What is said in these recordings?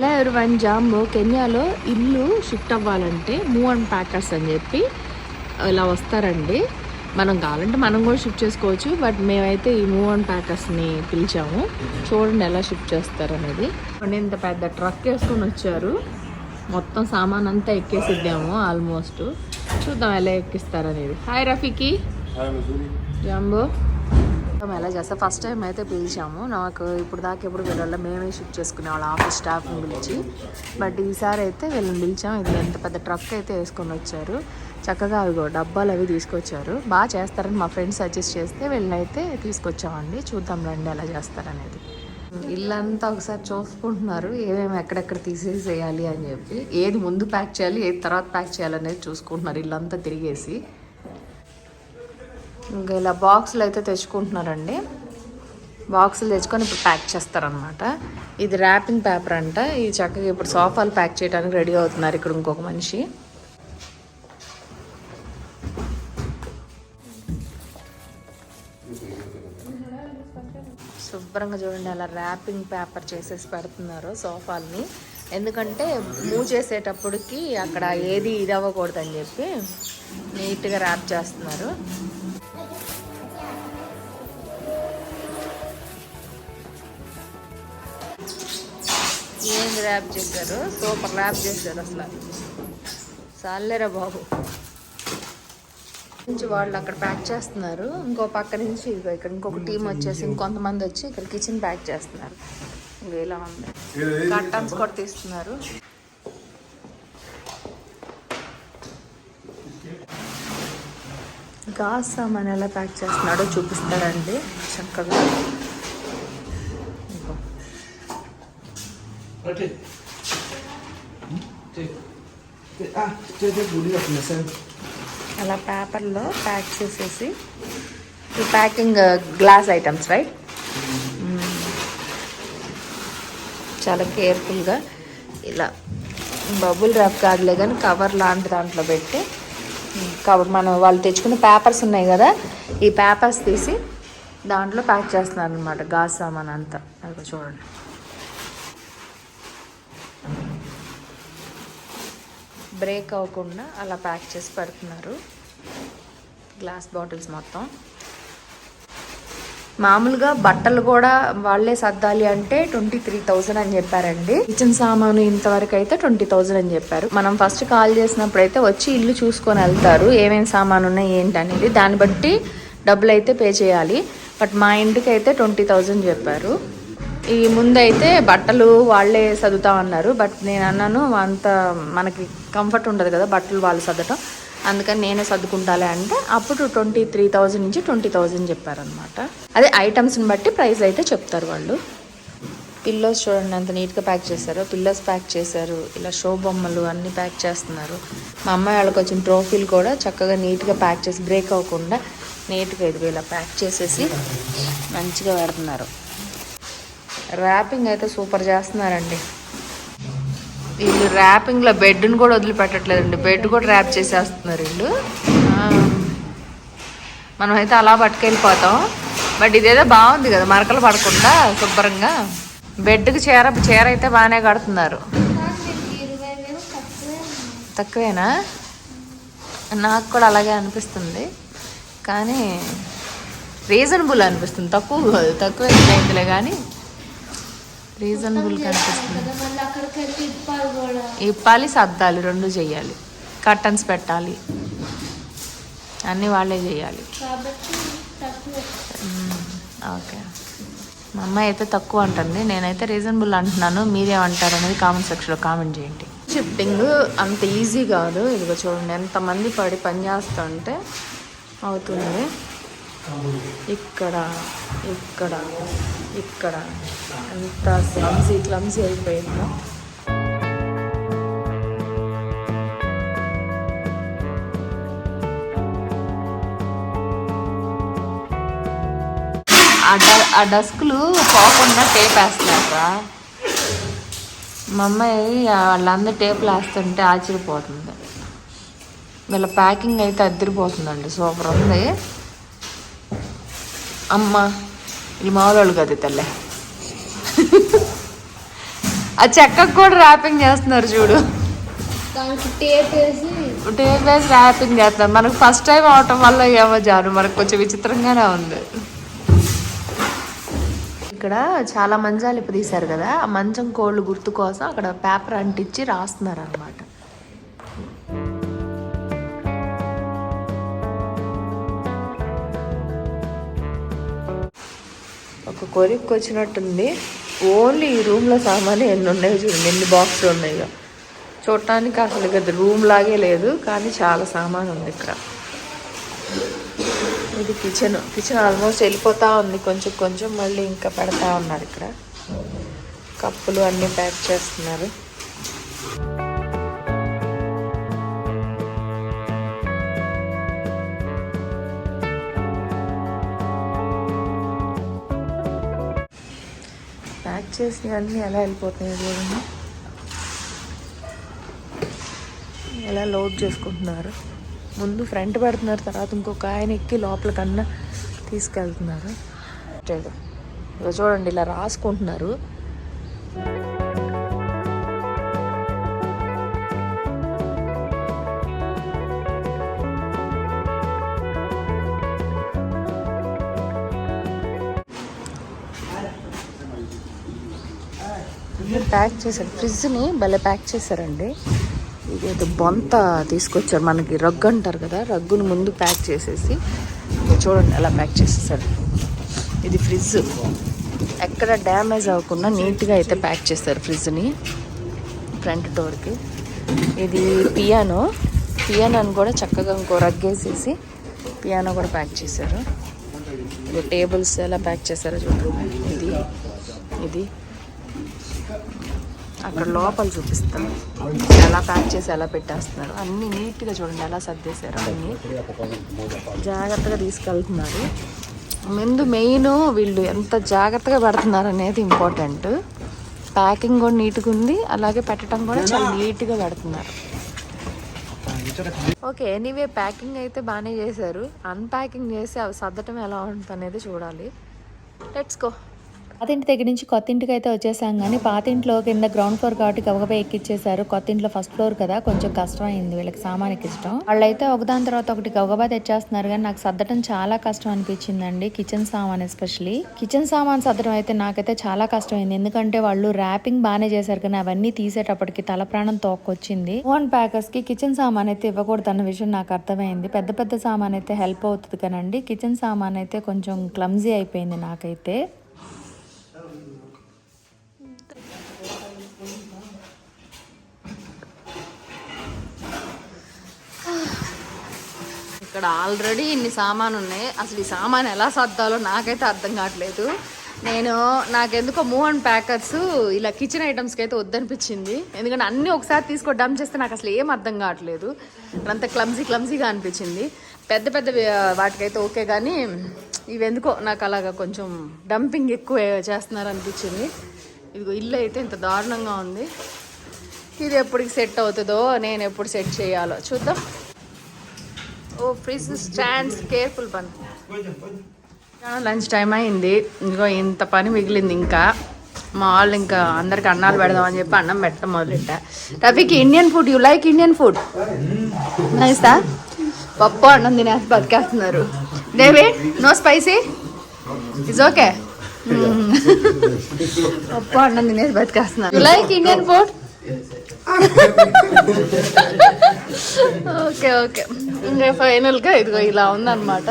Hello one jumbo కెన్యాలో ఇల్లు shift అవ్వాలంటే move and packers అని చెప్పి ఇలా వస్తారండి. మనం కావాలంటే మనం కూడా షిఫ్ట్ చేసుకోవచ్చు బట్ మేమైతే ఈ మూవ్ అండ్ ప్యాకర్స్ని పిలిచాము. చూడండి ఎలా షిఫ్ట్ చేస్తారు అనేది ఇంత పెద్ద ట్రక్ వేసుకొని వచ్చారు. మొత్తం సామాన్ అంతా ఎక్కేసిద్దాము ఆల్మోస్ట్. చూద్దాం ఎలా ఎక్కిస్తారు అనేది హాయ్ రఫీకి. జాంబో. మొత్తం ఎలా చేస్తా ఫస్ట్ టైం అయితే పిలిచాము. నాకు ఇప్పుడు దాకా ఎప్పుడు వీళ్ళ మేమే షిఫ్ట్ చేసుకునే వాళ్ళ ఆఫీస్ స్టాఫ్ని పిలిచి. బట్ ఈసారి అయితే వీళ్ళని పిలిచాం. ఇది ఎంత పెద్ద ట్రక్ అయితే వేసుకొని వచ్చారు. చక్కగా అవి డబ్బాలు అవి తీసుకొచ్చారు. బాగా చేస్తారని మా ఫ్రెండ్స్ సజెస్ట్ చేస్తే వీళ్ళనైతే తీసుకొచ్చామండి. చూద్దాం రండి ఎలా చేస్తారనేది. ఇల్లంతా ఒకసారి చూసుకుంటున్నారు. ఏమేమి ఎక్కడెక్కడ తీసేసేయాలి అని చెప్పి. ఏది ముందు ప్యాక్ చేయాలి ఏది తర్వాత ప్యాక్ చేయాలనేది చూసుకుంటున్నారు. ఇల్లంతా తిరిగేసి. ఇంకా ఇలా బాక్సులు అయితే తెచ్చుకుంటున్నారండి. బాక్సులు తెచ్చుకొని ఇప్పుడు ప్యాక్ చేస్తారనమాట ఇది ర్యాపింగ్ పేపర్ అంట. ఈ చక్కగా ఇప్పుడు సోఫాలు ప్యాక్ చేయడానికి రెడీ అవుతున్నారు ఇక్కడ ఇంకొక మనిషి. శుభ్రంగా చూడండి అలా ర్యాపింగ్ పేపర్ చేసేసి పెడుతున్నారు సోఫాల్ని. ఎందుకంటే మూవ్ చేసేటప్పటికి అక్కడ ఏది ఇది అవ్వకూడదని చెప్పి నీట్గా ర్యాప్ చేస్తున్నారు. ఏం ర్యాప్ చేశారు? సూపర్ ర్యాప్ చేశారు అసలు. చాలేరా బాబు. నుంచి వాళ్ళు అక్కడ ప్యాక్ చేస్తున్నారు. ఇంకో పక్క నుంచి ఇదిగో ఇక్కడ ఇంకొక టీం వచ్చేసి ఇంకొంతమంది వచ్చి ఇక్కడ కిచెన్ ప్యాక్ చేస్తున్నారు. ఇంకో ఇలా ఉంది. కర్టన్స్ కూడా తీస్తున్నారు. గాస్ సామాన్ ఎలా ప్యాక్ చేస్తున్నాడో చూపిస్తారండి చక్కగా ఇదిగో. Okay. అలా పేపర్లో ప్యాక్ చేసేసి ఈ packing uh, glass items right hmm. చాలా కేర్ఫుల్గా ఇలా బబుల్ ర్యాప్ కాదులే కానీ కవర్ లాంటి దాంట్లో పెట్టి కవర్ మనం వాళ్ళు తెచ్చుకున్న పేపర్స్ ఉన్నాయి కదా ఈ పేపర్స్ తీసి దాంట్లో ప్యాక్ చేస్తున్నారు అనమాట గాజు సామాన్ అంతా అది చూడండి. బ్రేక్ అవ్వకుండా అలా ప్యాక్ చేసి పెడుతున్నారు. గ్లాస్ బాటిల్స్ మొత్తం. మామూలుగా బట్టలు కూడా వాళ్ళే సర్దాలి అంటే ట్వంటీ త్రీ థౌసండ్ అని చెప్పారండి. కిచెన్ సామాను ఇంతవరకు అయితే ట్వంటీ థౌసండ్ అని చెప్పారు. మనం ఫస్ట్ కాల్ చేసినప్పుడు అయితే వచ్చి ఇల్లు చూసుకొని వెళ్తారు. ఏమేమి సామాను ఉన్నాయి ఏంటి అనేది దాన్ని బట్టి డబ్బులు అయితే పే చేయాలి. బట్ మా ఇంటికి అయితే ట్వంటీ థౌజండ్ చెప్పారు. ఈ ముందైతే బట్టలు వాళ్ళే సర్దుతామన్నారు బట్ నేను అన్నాను అంత మనకి కంఫర్ట్ ఉండదు కదా బట్టలు వాళ్ళు చదవటం అందుకని నేనే సర్దుకుంటాలే అంటే అప్పుడు ట్వంటీ త్రీ థౌజండ్ నుంచి ట్వంటీ థౌజండ్ చెప్పారనమాట అదే ఐటమ్స్ని బట్టి ప్రైస్ అయితే చెప్తారు వాళ్ళు. పిల్లోస్ చూడండి అంత నీట్గా ప్యాక్ చేశారు. పిల్లోస్ ప్యాక్ చేశారు ఇలా షో బొమ్మలు అన్నీ ప్యాక్ చేస్తున్నారు. మా అమ్మాయి వాళ్ళకి వచ్చిన ట్రోఫీలు కూడా చక్కగా నీట్గా ప్యాక్ చేసి బ్రేక్ అవ్వకుండా నీట్గా ఇదిగో ఇలా ప్యాక్ చేసేసి మంచిగా పెడుతున్నారు. ర్యాపింగ్ అయితే సూపర్ చేస్తున్నారండి. వీళ్ళు ర్యాపింగ్లో బెడ్ని కూడా వదిలిపెట్టట్లేదండి. బెడ్ కూడా ర్యాప్ చేసేస్తున్నారు వీళ్ళు. మనమైతే అలా పట్టుకెళ్ళిపోతాం. బట్ ఇదేదో బాగుంది కదా మరకలు పడకుండా శుభ్రంగా. బెడ్కి చీర చీర అయితే బాగానే కడుతున్నారు. తక్కువేనా? నాకు కూడా అలాగే అనిపిస్తుంది. కానీ రీజనబుల్ అనిపిస్తుంది. తక్కువ తక్కువ అయిందిలే కానీ. రీజనబుల్గా అనిపిస్తుంది మళ్ళీ అక్కడికి వెళ్ళి ఇప్పాలి సర్దాలి రెండు చెయ్యాలి కర్టన్స్ పెట్టాలి. అన్నీ వాళ్ళే చేయాలి. ఓకే. మా అమ్మాయి అయితే తక్కువ అంటుంది. నేనైతే రీజనబుల్ అంటున్నాను. మీరేమంటారు అనేది కామెంట్ సెక్షన్లో కామెంట్ చేయండి. షిఫ్టింగ్ అంత ఈజీ కాదు. ఇదిగో చూడండి ఎంతమంది పడి పని చేస్తుంటే అవుతుంది. ఇక్కడ ఇక్కడ ఇక్కడ. అంత క్లమ్సీ క్లమ్సీ అయిపోయిందో? ఆ డ- ఆ డస్క్లు పోకుండా టేప్ వేస్తున్నారా మా అమ్మాయి వాళ్ళందరూ టేపులు వేస్తుంటే ఆశ్చర్యపోతుంది. వీళ్ళ ప్యాకింగ్ అయితే అద్దరిపోతుందండి. సూపర్ ఉంది. అమ్మ ఇది మామూలు వాళ్ళు కదా తల్లే. ఆ చెక్కకు కూడా ర్యాపింగ్ చేస్తున్నారు చూడు. దానికి టేప్ వేసి టేప్ వేసి ర్యాపింగ్ చేస్తున్నారు. మనకు ఫస్ట్ టైం అవటం వల్ల ఏమో జాను మనకు కొంచెం విచిత్రంగానే ఉంది. ఇక్కడ చాలా మంచాలు ఇప్పుడు తీశారు కదా. ఆ మంచం కోళ్ళు గుర్తు కోసం అక్కడ పేపర్ అంటించి రాస్తున్నారు అనమాట ఒక కొరికి వచ్చినట్టుంది ఓన్లీ ఈ రూమ్లో సామాన్లు ఎన్ని ఉన్నాయో చూడండి ఎన్ని బాక్సులు ఉన్నాయో. చూడటానికి అసలు ఇక రూమ్ లాగే లేదు కానీ చాలా సామాన్ ఉంది ఇక్కడ. ఇది కిచెన్ కిచెన్ ఆల్మోస్ట్ వెళ్ళిపోతా ఉంది కొంచెం కొంచెం మళ్ళీ ఇంకా పెడతా ఉన్నారు ఇక్కడ. కప్పులు అన్నీ ప్యాక్ చేస్తున్నారు. చేసినవన్నీ ఎలా వెళ్ళిపోతున్నాయి చూడండి. ఎలా లోడ్ చేసుకుంటున్నారు. ముందు ఫ్రంట్ పెడుతున్నారు తర్వాత ఇంకొక ఆయన ఎక్కి లోపలికన్నా తీసుకెళ్తున్నారు. ఇగో చూడండి ఇలా రాసుకుంటున్నారు. ప్యాక్ చేశారు. ఫ్రిడ్జ్ని భలే ప్యాక్ చేశారండి. అయితే బొంత తీసుకొచ్చారు మనకి రగ్గు అంటారు కదా రగ్గును ముందు ప్యాక్ చేసేసి చూడండి ఎలా ప్యాక్ చేసేసారు. ఇది ఫ్రిడ్జ్ ఎక్కడ డ్యామేజ్ అవ్వకుండా నీట్గా అయితే ప్యాక్ చేస్తారు ఫ్రిడ్జ్ని ఫ్రంట్ డోర్కి. ఇది పియానో. పియానోని కూడా చక్కగా ఇంకో రగ్గేసేసి పియానో కూడా ప్యాక్ చేశారు. ఇది టేబుల్స్ ఎలా ప్యాక్ చేశారో చూడండి. ఇది ఇది. అక్కడ లోపల చూపిస్తాను ఎలా ప్యాక్ చేసి ఎలా పెట్టేస్తున్నారు. అన్నీ నీట్గా చూడండి ఎలా సర్దేశారు అన్నీ. జాగ్రత్తగా తీసుకెళ్తున్నారు. ముందు మెయిన్ వీళ్ళు ఎంత జాగ్రత్తగా పెడుతున్నారు అనేది ఇంపార్టెంట్ ప్యాకింగ్ కూడా నీట్గా ఉంది అలాగే పెట్టడం కూడా చాలా నీట్గా పెడుతున్నారు. ఓకే ఎనీవే ప్యాకింగ్ అయితే బాగానే చేశారు. అన్ప్యాకింగ్ చేసి అవి సర్దటం ఎలా ఉంటుంది అనేది చూడాలి. లెట్స్ గో పాత ఇంటి దగ్గర నుంచి కొత్త ఇంటికి అయితే వచ్చేసాం కానీ పాత ఇంట్లో కింద గ్రౌండ్ ఫ్లోర్ కాబట్టి గబగబా ఎక్కిచ్చేసారు. కొత్త ఇంట్లో ఫస్ట్ ఫ్లోర్ కదా కొంచెం కష్టమైంది వీళ్ళకి సామాన్ ఎక్కించడం వాళ్ళైతే ఒకదాని తర్వాత ఒకటి గబగబా తెచ్చేస్తున్నారు కానీ నాకు సర్దటం చాలా కష్టం అనిపించిందండి కిచెన్ సామాన్ ఎస్పెషలీ కిచెన్ సామాన్ సర్దడం అయితే నాకైతే చాలా కష్టమైంది. ఎందుకంటే వాళ్ళు ర్యాపింగ్ బాగానే చేశారు కానీ అవన్నీ తీసేటప్పటికి తల ప్రాణం తోక్కొచ్చింది. ఓన్ ప్యాకర్స్కి కిచెన్ సామాన్ అయితే ఇవ్వకూడదు అన్న విషయం నాకు అర్థమైంది. పెద్ద పెద్ద సామాన్ అయితే హెల్ప్ అవుతుంది కానండి కిచెన్ సామాన్ అయితే కొంచెం క్లమ్జీ అయిపోయింది నాకైతే. ఇక్కడ ఆల్రెడీ ఇన్ని సామాన్ ఉన్నాయి అసలు ఈ సామాన్ ఎలా సర్దాలో నాకైతే అర్థం కావట్లేదు. నేను నాకెందుకో మోహన్ ప్యాకర్స్ ఇలా కిచెన్ ఐటమ్స్కి అయితే వద్దనిపించింది. ఎందుకంటే అన్నీ ఒకసారి తీసుకో డంప్ చేస్తే నాకు అసలు ఏం అర్థం కావట్లేదు. అంత క్లమ్జీ క్లమ్జీగా అనిపించింది. పెద్ద పెద్ద వాటికైతే ఓకే కానీ ఇవి ఎందుకో నాకు అలాగా కొంచెం డంపింగ్ ఎక్కువ చేస్తున్నారు అనిపించింది ఇదిగో ఇల్లు అయితే ఇంత దారుణంగా ఉంది. ఇది ఎప్పటికి సెట్ అవుతుందో నేను ఎప్పుడు సెట్ చేయాలో చూద్దాం. ఓ ఫ్రిజ్ స్టాండ్స్ కేర్ఫుల్ పని లంచ్ టైం అయింది. ఇదిగో ఇంత పని మిగిలింది ఇంకా. మా వాళ్ళు ఇంకా అందరికి అన్నాలు పెడదామని చెప్పి అన్నం పెట్టడం మొదలెట్టా. Rafiqui Indian food you like Indian food? నైస్తా పప్పు అన్నం తినేసి బతికేస్తున్నారు. David no spicy? Is okay పప్పు అన్నం తినేసి బతికేస్తున్నారు. You like Indian food okay okay. ఇంకా ఫైనల్గా ఇదిగో ఇలా ఉందన్నమాట.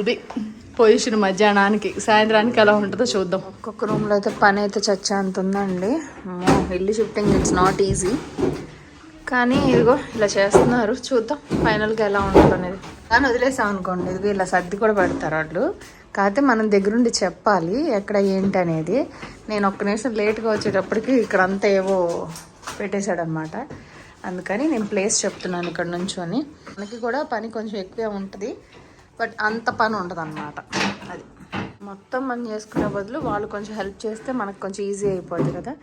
ఇది పొజిషన్ మధ్యాహ్నానికి సాయంత్రానికి ఎలా ఉంటుందో చూద్దాం. ఒక్కొక్క రూమ్లో అయితే పని అయితే చచ్చా అంత ఉందండి. అమ్మో, ఇల్లు షిఫ్టింగ్ ఇట్స్ నాట్ ఈజీ కానీ ఇదిగో ఇలా చేస్తున్నారు చూద్దాం ఫైనల్గా ఎలా ఉంటుంది అనేది. కానీ వదిలేసాం అనుకోండి ఇదిగో ఇలా సర్ది కూడా పెడతారు వాళ్ళు. కాకపోతే మనం దగ్గరుండి చెప్పాలి ఎక్కడ ఏంటి అనేది నేను ఒక్క నిమిషం లేట్గా వచ్చేటప్పటికి ఇక్కడ అంతా ఏవో పెట్టేశాడనమాట. అందుకని నేను ప్లేస్ చెప్తున్నాను ఇక్కడ నుంచొని. మనకి కూడా పని కొంచెం ఎక్కువే ఉంటుంది. బట్ అంత పని ఉండదు అనమాట అది. మొత్తం మనం చేసుకునే బదులు వాళ్ళు కొంచెం హెల్ప్ చేస్తే మనకు కొంచెం ఈజీ అయిపోద్ది కదా.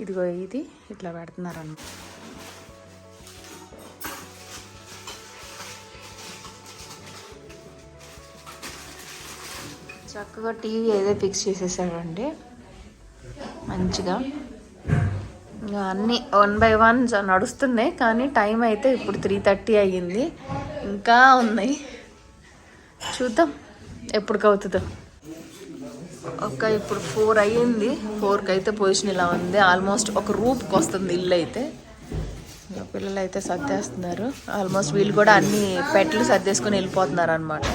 ఇదిగో ఇది ఇట్లా పెడుతున్నారు చక్కగా టీవీ ఏదో ఫిక్స్ చేసేసాడండి. మంచిగా. ఇంకా అన్నీ వన్ బై వన్ నడుస్తున్నాయి కానీ టైం అయితే ఇప్పుడు త్రీ థర్టీ అయ్యింది. ఇంకా ఉన్నాయి. చూద్దాం ఎప్పటికవుతుందో. ఒక ఇప్పుడు ఫోర్ అయ్యింది. ఫోర్కి అయితే పొజిషన్ ఇలా ఉంది. ఆల్మోస్ట్ ఒక రూప్కి వస్తుంది ఇల్లు అయితే. పిల్లలు అయితే సర్దేస్తున్నారు. ఆల్మోస్ట్ వీళ్ళు కూడా అన్ని పెట్లు సర్దేసుకొని వెళ్ళిపోతున్నారు అనమాట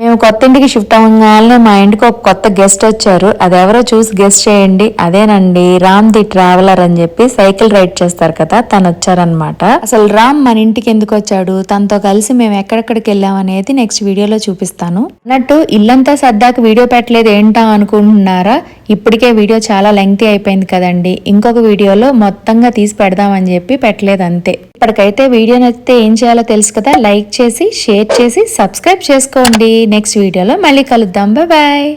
మేము కొత్త ఇంటికి షిఫ్ట్ అవ్వగానే మా ఇంటికి ఒక కొత్త గెస్ట్ వచ్చారు. అదెవరో చూసి గెస్ట్ చేయండి. అదేనండి రామ్ ది ట్రావెలర్ అని చెప్పి సైకిల్ రైడ్ చేస్తారు కదా తను వచ్చారనమాట అసలు రామ్ మన ఇంటికి ఎందుకు వచ్చాడు? తనతో కలిసి మేము ఎక్కడెక్కడికి వెళ్ళాం అనేది నెక్స్ట్ వీడియోలో చూపిస్తాను. అన్నట్టు ఇల్లంతా సర్దాక వీడియో పెట్టలేదు ఏంటా అనుకుంటున్నారా? ఇప్పటికే వీడియో చాలా లెంగ్తీ అయిపోయింది కదండి. ఇంకొక వీడియోలో మొత్తంగా తీసి పెడదామని చెప్పి పెట్టలేదు అంతే. ఇప్పటికైతే వీడియో నచ్చితే ఏం చేయాలో తెలుసు కదా లైక్ చేసి షేర్ చేసి సబ్స్క్రైబ్ చేసుకోండి. నెక్స్ట్ వీడియోలో మళ్ళీ కలుద్దాం. బాయ్